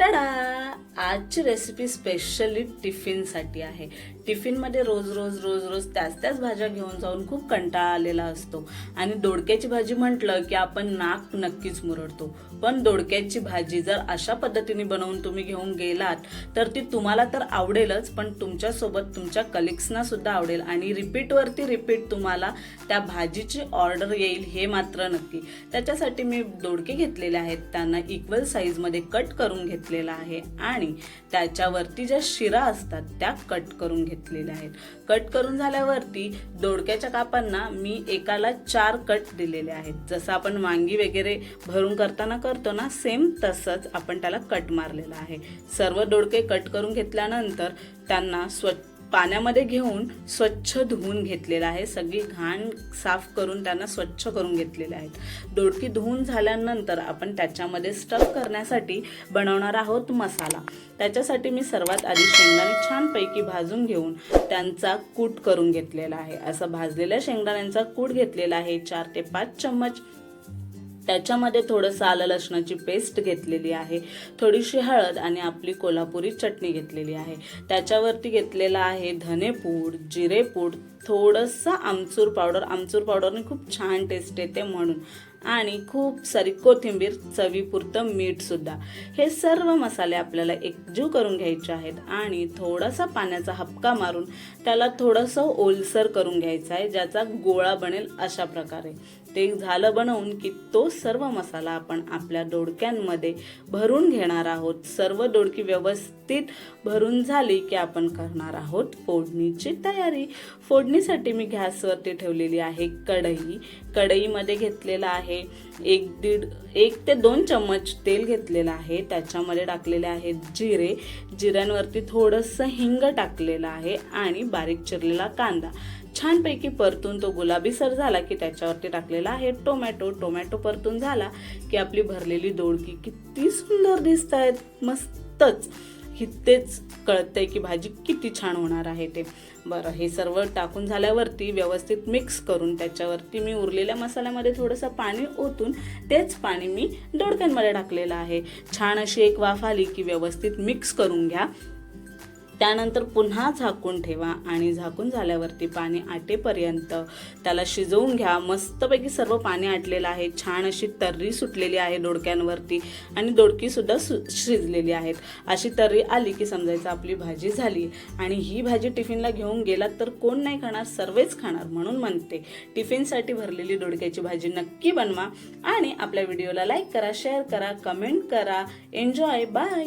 Da da. आजची recipe specially टिफिनसाठी आहे. टिफिनमध्ये रोज रोज रोज रोज त्याच त्याच भाज्या घेऊन जाऊन खूप कंटाळा आलेला असतो. आणि दोडक्याची भाजी म्हटलं की आपण नाक नक्कीच मुरडतो. पण दोडक्याची भाजी जर अशा पद्धतीने बनवून तुम्ही घेऊन गेलात तर ती तुम्हाला तर आवडेलच पण तुमच्यासोबत तुमच्या कलिग्सना सुद्धा आवडेल. आणि रिपीटवरती रिपीट तुम्हाला त्या भाजीची ऑर्डर येईल हे मात्र नक्की. त्याच्यासाठी मी दोडके घेतलेले आहेत. त्यांना इक्वल साईजमध्ये कट करून घेतलेला आहे. आणि त्याच्यावरती ज्या शिरा असतात त्या कट करून घेतलेल्या आहेत. कट करून झाल्यावरती दोडक्याच्या कापांना मी एकाला चार कट दिलेले आहेत. जसं आपण वांगी वगैरे भरून करताना करतो ना सेम तसंच आपण त्याला कट मारलेला आहे. सर्व दोडके कट करून घेतल्यानंतर त्यांना स्वच्छ पाण्यामध्ये घेऊन स्वच्छ धुवून घेतलेलं आहे. सगळी घाण साफ करून त्यांना स्वच्छ करून घेतलेले आहेत. दोडकी धुवून झाल्यानंतर आपण त्याच्यामध्ये स्टफ करण्यासाठी बनवणार आहोत मसाला. त्याच्यासाठी मी सर्वात आधी शेंगदाणे छानपैकी भाजून घेऊन त्यांचा कूट करून घेतलेला आहे. असं भाजलेल्या शेंगदाण्यांचा कूट घेतलेला आहे. चार ते पाच चम्मच त्याच्यामध्ये थोडंसं आलं लसणाची पेस्ट घेतलेली आहे थोडीशी हळद आणि आपली कोल्हापुरी चटणी घेतलेली आहे. त्याच्यावरती घेतलेला आहे धनेपूड जिरेपूड थोडंसं आमचूर पावडर. आमचूर पावडरने खूप छान टेस्ट येते म्हणून. आणि खूप सारी कोथिंबीर चवीपुरतं मीठसुद्धा हे सर्व मसाले आपल्याला एकजीव करून घ्यायचे आहेत आणि थोडासा पाण्याचा हपका मारून त्याला थोडंसं ओलसर करून घ्यायचं आहे ज्याचा गोळा बनेल अशा प्रकारे. ते झालं बनवून की तो सर्व मसाला आपण आपल्या दोडक्यांमध्ये भरून घेणार आहोत. सर्व दोडकी व्यवस्थित भरून झाली की आपण करणार आहोत फोडणीची तयारी. फोडणी फोडणीसाठी मी गॅसवरती ठेवलेली आहे कढई. कढईमध्ये घेतलेला आहे एक दीड एक ते दोन चम्मच तेल घेतलेलं आहे. त्याच्यामध्ये टाकलेले आहेत जिरे. जिऱ्यांवरती थोडंसं हिंग टाकलेलं आहे आणि बारीक चिरलेला कांदा. छानपैकी परतून तो गुलाबीसर झाला की त्याच्यावरती टाकलेला आहे टोमॅटो. टोमॅटो परतून झाला की आपली भरलेली दोडकी किती सुंदर दिसत आहेत मस्तच. इथेच कळतंय की भाजी किती छान होणार आहे ते. बरं हे सर्व टाकून झाल्यावरती व्यवस्थित मिक्स करून त्याच्यावरती मी उरलेल्या मसाल्यामध्ये थोडंसं पाणी ओतून तेच पाणी मी दोडक्यांमध्ये टाकलेलं आहे. छान अशी एक वाफ आली की व्यवस्थित मिक्स करून घ्या. त्यानंतर पुन्हा झाकून ठेवा आणि झाकून झाल्यावरती पाणी आटेपर्यंत त्याला शिजवून घ्या. मस्तपैकी सर्व पाणी आटलेलं आहे. छान अशी तर्री सुटलेली आहे दोडक्यांवरती आणि दोडकीसुद्धा सु शिजलेली आहेत. अशी तर्री आली की समजायचं आपली भाजी झाली. आणि ही भाजी टिफिनला घेऊन गेलात तर कोण नाही खाणार? सर्वच खाणार म्हणून म्हणते. टिफिनसाठी भरलेली दोडक्याची भाजी नक्की बनवा आणि आपल्या व्हिडिओला लाईक करा शेअर करा कमेंट करा. Enjoy bye